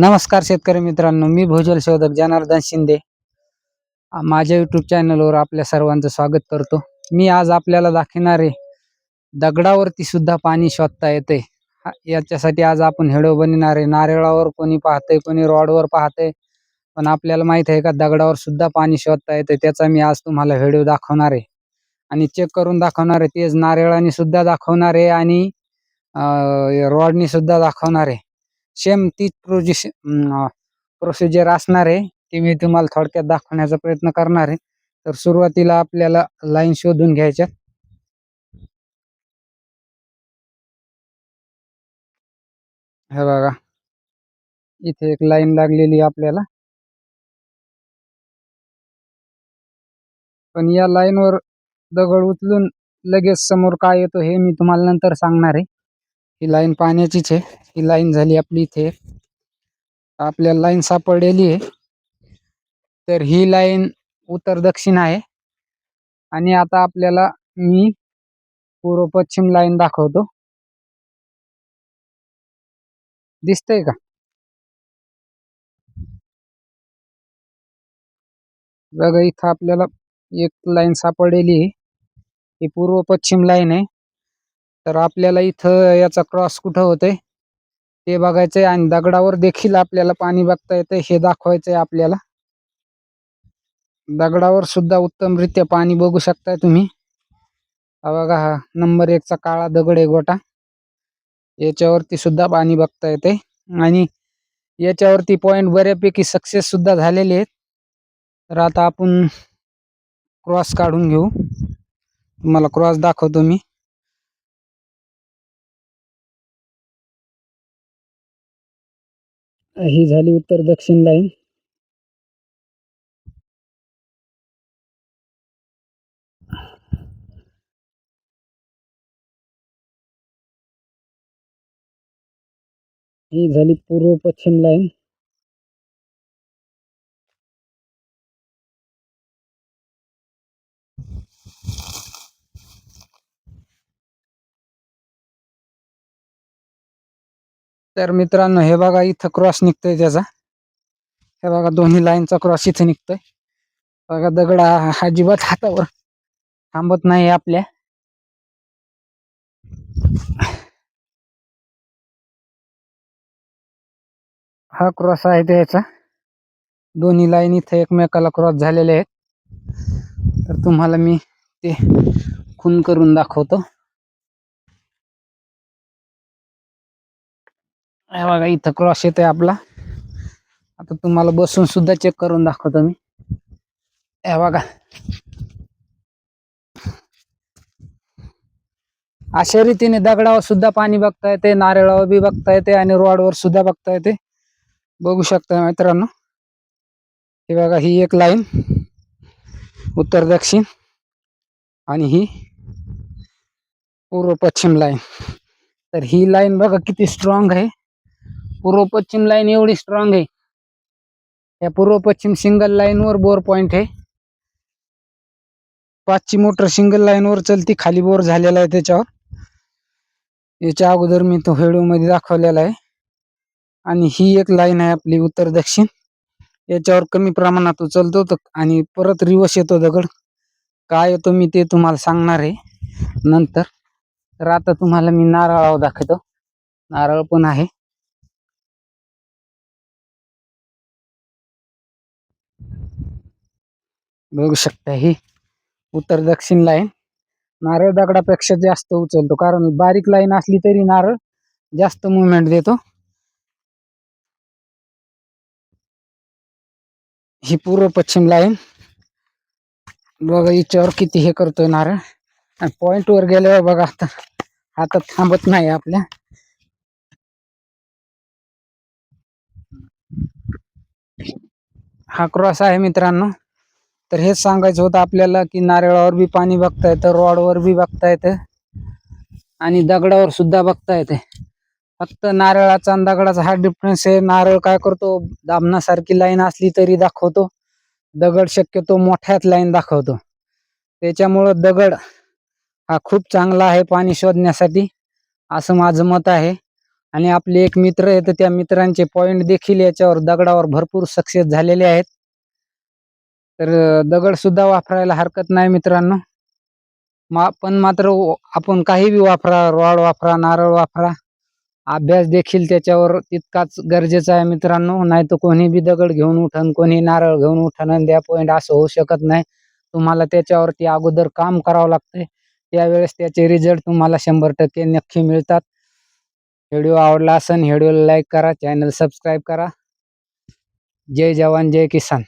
नमस्कार शेतकरी मित्रांनो मी भूजल शोधक जनार्दन शिंदे. माझ्या युट्यूब चॅनलवर आपल्या सर्वांचं स्वागत करतो. मी आज आपल्याला दाखवणार आहे दगडावरती सुद्धा पाणी शोधता येते. याच्यासाठी आज आपण हेडो बनवणार आहे नारळावर कोणी पाहतंय कोणी रॉडवर पाहतंय पण आपल्याला माहीत आहे का दगडावर सुद्धा पाणी शोधता येते. त्याचा मी आज तुम्हाला व्हिडिओ दाखवणार. आहे आणि चेक करून दाखवणार आहे तेच नारळाने सुद्धा दाखवणार आहे आणि रॉडनी सुद्धा दाखवणार. आहे सेम तीच प्रोजेस प्रोसिजर असणार आहे. ती मी तुम्हाला थोडक्यात दाखवण्याचा प्रयत्न करणार आहे. तर सुरुवातीला आपल्याला लाईन शोधून घ्यायच्या हे बघा. इथे एक लाईन लागलेली आपल्याला. पण या लाईनवर दगड उचलून लगेच समोर काय येतो हे मी तुम्हाला नंतर सांगणार आहे. ही लाईन पाण्याचीच आहे. ही लाईन झाली आपली इथे. आपल्याला लाईन सापडलेली आहे. तर ही लाईन उत्तर दक्षिण आहे. आणि आता आपल्याला मी पूर्व पश्चिम लाईन दाखवतो. दिसतंय का? बघा इथं आपल्याला एक लाईन सापडलेली आहे. ही पूर्व पश्चिम लाईन आहे. तर आपल्याला इथं याचा क्रॉस कुठं होतंय? ते बघायचंय आणि दगडावर देखील आपल्याला पाणी बघता येतंय. हे दाखवायचंय आपल्याला. दगडावर सुद्धा उत्तमरित्या पाणी बघू शकताय तुम्ही. बघा हा नंबर एकचा काळा दगड आहे गोटा. याच्यावरती सुद्धा पाणी बघता येते आणि याच्यावरती पॉइंट बऱ्यापैकी सक्सेस सुद्धा झालेले आहेत. तर आता आपण क्रॉस काढून घेऊ. तुम्हाला क्रॉस दाखवतो मी. ही झाली उत्तर दक्षिण लाईन. ही झाली पूर्व पश्चिम लाईन. तर मित्रांनो हे बघा इथं क्रॉस निघतोय त्याचा. हे बघा दोन्ही लाईनचा क्रॉस इथं निघतोय. बघा दगड अजिबात हातावर थांबत नाही आपल्या. हा क्रॉस आहे त्याचा. दोन्ही लाईन इथे एकमेकाला क्रॉस झालेले आहेत. तर तुम्हाला मी ते खून करून दाखवतो. हे बघा इथं क्रॉस येतोय आपला. आता तुम्हाला बसून सुद्धा चेक करून दाखवतो मी. हे बघा. अशा रीतीने दगडावर सुद्धा पाणी बघता येते नारळावर बी बघता येते आणि रॉडवर सुद्धा बघता येते. बघू शकता मित्रांनो. हे बघा ही एक लाईन उत्तर दक्षिण आणि ही पूर्व पश्चिम लाईन तर ही लाईन बघा किती स्ट्रॉंग आहे. पूर्व पश्चिम लाईन एवढी स्ट्रॉंग आहे. या पूर्व पश्चिम सिंगल लाईनवर बोर पॉइंट आहे. पाचची मोटर सिंगल लाईन वर चलती खाली बोर झालेला आहे त्याच्यावर. याच्या अगोदर मी तो व्हिडिओ दाखवलेला आहे. आणि ही एक लाईन आहे आपली उत्तर दक्षिण. याच्यावर कमी प्रमाणात उचलतो तर आणि परत रिवर्स येतो दगड. काय येतो मी ते तुम्हाला सांगणार आहे. नंतर. तर आता तुम्हाला मी नारळावर दाखवतो. नारळ पण आहे. बघू शकता ही उत्तर दक्षिण लाईन नारळ दगडापेक्षा जास्त उचलतो कारण बारीक लाईन असली तरी नारळ जास्त मुवमेंट देतो. ही पूर्व पश्चिम लाईन बघा याच्यावर किती हे करतोय नारळ. आणि पॉइंट वर गेल्यावर बघा आता हातात थांबत नाही आपल्या. हा क्रॉस आहे मित्रांनो. तर हेच सांगायचं होतं आपल्याला की नारळावर बी पाणी बघता येतं रॉडवर बी बघता येतं आणि दगडावर सुद्धा बघता येते फक्त नारळाचा आणि दगडाचा हा डिफरन्स आहे. नारळ काय करतो? दामनासारखी लाईन असली तरी दाखवतो. दगड शक्यतो मोठ्यात लाईन दाखवतो. त्याच्यामुळं दगड हा खूप चांगला आहे पाणी शोधण्यासाठी असं माझं मत आहे. आणि आपले एक मित्र आहेत त्या मित्रांचे पॉईंट देखील याच्यावर दगडावर भरपूर सक्सेस झालेले आहेत. तर दगडसुद्धा दगड सुद्धा वापरायला हरकत नाही मित्रांनो. मा पण मात्र आपण काही बी वापरा रॉड वापरा नारळ वापरा अभ्यास देखील त्याच्यावर तितकाच गरजेचा आहे मित्रांनो. नाही तर कोणी बी दगड घेऊन उठन कोणी नारळ घेऊन उठन द्या पॉईंट असं होऊ शकत नाही. तुम्हाला त्याच्यावरती अगोदर काम करावं लागतंय. त्यावेळेस त्याचे रिझल्ट तुम्हाला शंभर टक्के नक्की मिळतात. व्हिडिओ आवडला असेल व्हिडिओला लाईक करा चॅनल सबस्क्राईब करा. जय जवान जय किसान.